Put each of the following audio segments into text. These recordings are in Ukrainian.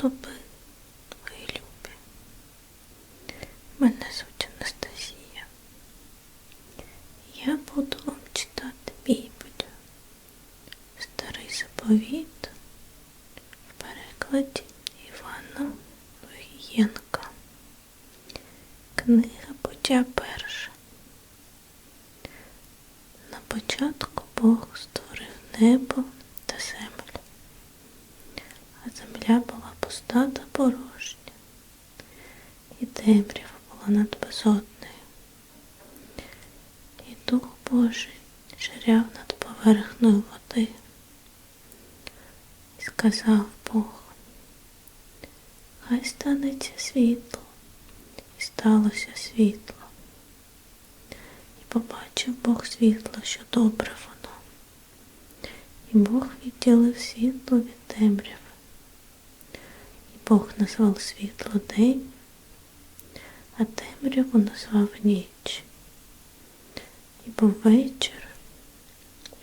тобі, мої любі. Мене звуть Анастасія. Я буду вам читати Біблію. Старий заповіт в перекладі Івана Логієнка. Книга Буття перша. На початку Бог створив небо та землю, а земля була пуста та порожня, і темрява була над безоднею. І Дух Божий ширяв над поверхнею води. І сказав Бог, хай станеться світло, і сталося світло. І побачив Бог світло, що добре воно. І Бог відділив світло від темряви. Бог назвав світло день, а темряву назвав ніч. І був вечір,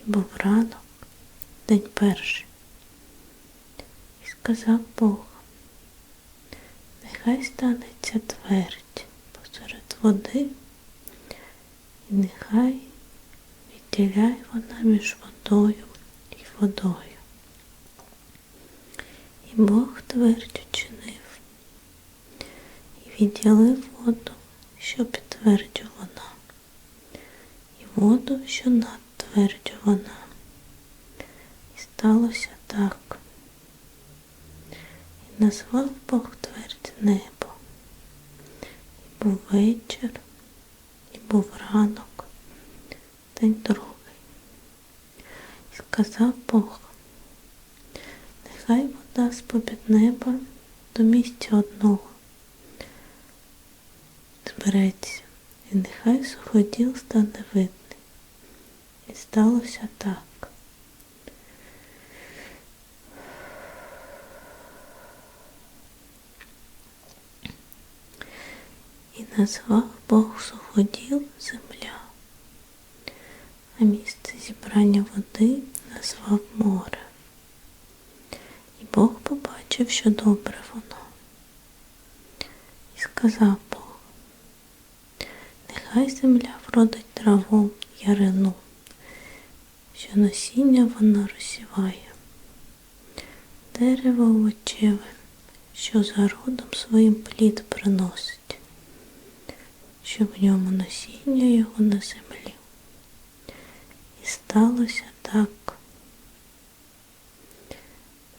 і був ранок, день перший. І сказав Бог, нехай станеться твердь посеред води, і нехай відділяє вона між водою і водою. Бог твердь учинив, і відділив воду, що під твердю вона, і воду, що над твердю вона. І сталося так. І назвав Бог твердь небо. І був вечір, і був ранок, день другий. І сказав Бог, нехай вода з-попід неба до місця одного збереться, і нехай суходіл стане видний. І сталося так. І назвав Бог суходіл земля, а місце зібрання води назвав море. Бог побачив, що добре воно. І сказав Бог, нехай земля вродить траву ярину, що насіння вона розсіває, дерево овочеве, що за родом своїм плід приносить, що в ньому насіння його на землі. І сталося так.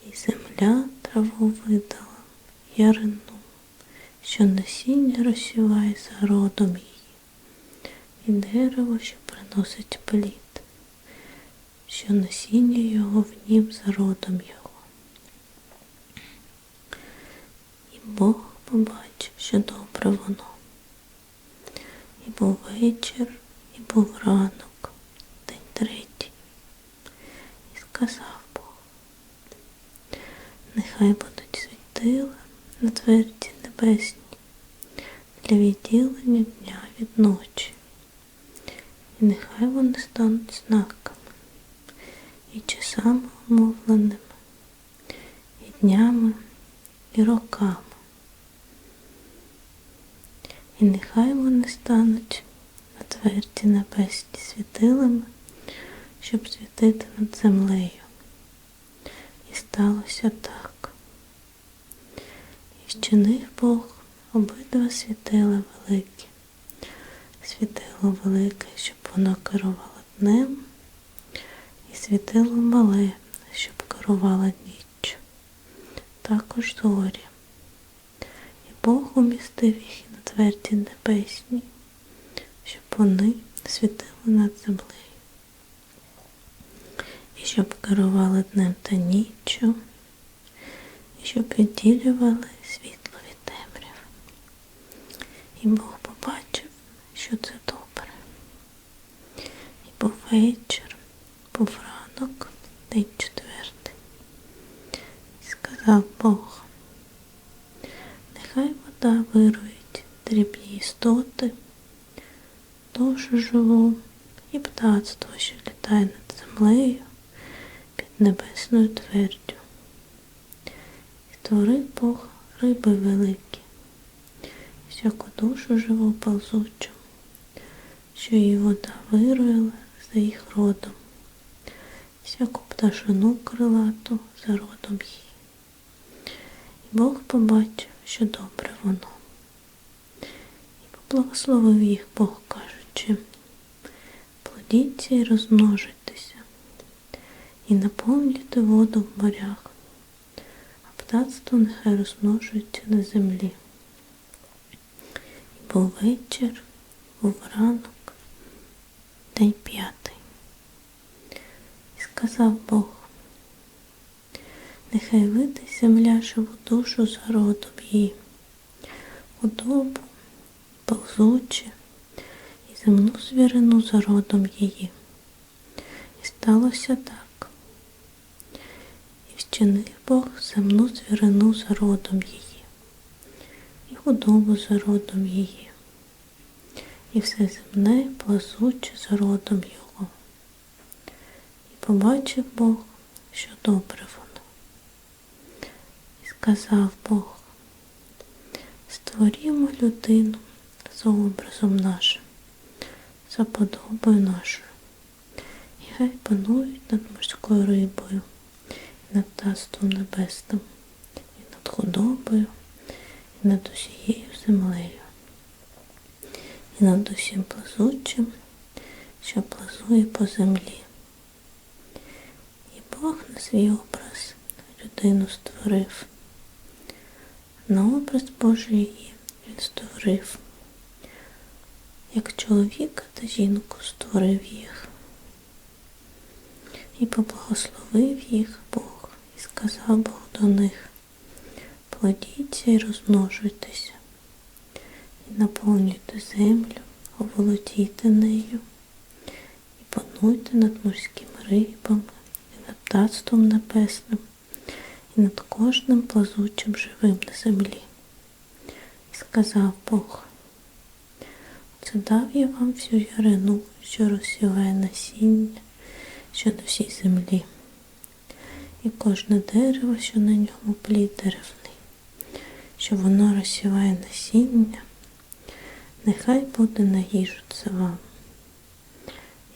І земля траву видала ярину, що насіння розсіває за родом її, і дерево, що приносить плід, що насіння його в нім за родом його. І Бог побачив, що добре воно. І був вечір, і був ранок, день третій. І сказав Нехай будуть світила на тверді небесні для відділення дня від ночі. І нехай вони стануть знаками і часами умовленими, і днями, і роками. І нехай вони стануть на тверді небесні світилами, щоб світити над землею. І сталося так. І вчинив Бог обидва світила великі. Світило велике, щоб воно керувало днем, і світило мале, щоб керувало ніччю. Також зорі. І Бог умістив їх на тверді небесні, щоб вони світили над землею. І щоб керували днем та ніччю, і щоб відділювали світло від темряв. І Бог побачив, що це добре. І був вечір, був ранок, день четвертий. І сказав Бог, нехай вода вирують дрібні істоти, душу живу і птацтво, що літає над землею під небесною твердю. І Створив Бог риби великі, всяку душу живу ползучу, що її вода вироїла за їх родом, всяку пташину крилату за родом її. І Бог побачив, що добре воно. І поблагословив їх Бог, кажучи, плодіться і розмножуйтеся, і наповнюйте воду в морях, а птацтво нехай розмножується на землі. Був вечір, був ранок, день п'ятий. І сказав Бог, нехай вийде земля живу душу за родом її, худобу, повзуче, і земну звірину за родом її. І сталося так. І вчинив Бог земну звірину за родом її, худобу за родом її, і все земне плазуче за родом його. І побачив Бог, що добре воно. І сказав Бог, створімо людину за образом нашим, за подобою нашою, і хай панують над морською рибою, і над птаством небесним, і над худобою, над усією землею, і над усім плазучим, що плазує по землі. І Бог на свій образ людину створив. На образ Божий її він створив. Як чоловіка та жінку створив їх. І поблагословив їх Бог, і сказав Бог до них, плодіться і розмножуйтеся, і наповнюйте землю, оволодійте нею, і пануйте над морськими рибами, і над птацтвом небесним, і над кожним плазучим живим на землі. І сказав Бог, це дав я вам всю ярину, що розсіває насіння, що на всій землі, і кожне дерево, що на ньому плід деревний, що воно розсіває насіння, нехай буде на їжу це вам.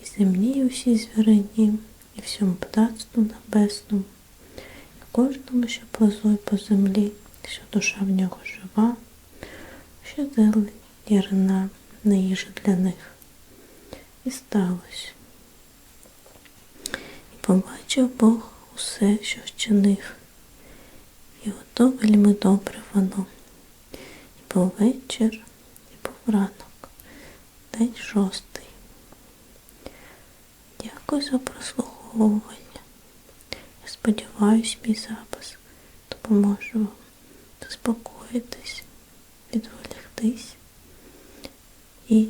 І землі, і всій звірині, і всьому птацтву небесному, і кожному, що плазує по землі, що душа в нього жива, що зелень, ярина, на їжу для них. І сталося. І побачив Бог усе, що вчинив, і ото вельми добре воно. І був вечір, і був ранок, день шостий. Дякую за прослуховування. Я сподіваюсь, мій запис допоможе вам заспокоїтись, відволіктись і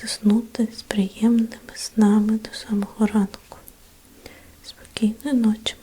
заснути з приємними снами до самого ранку. Спокійної ночі.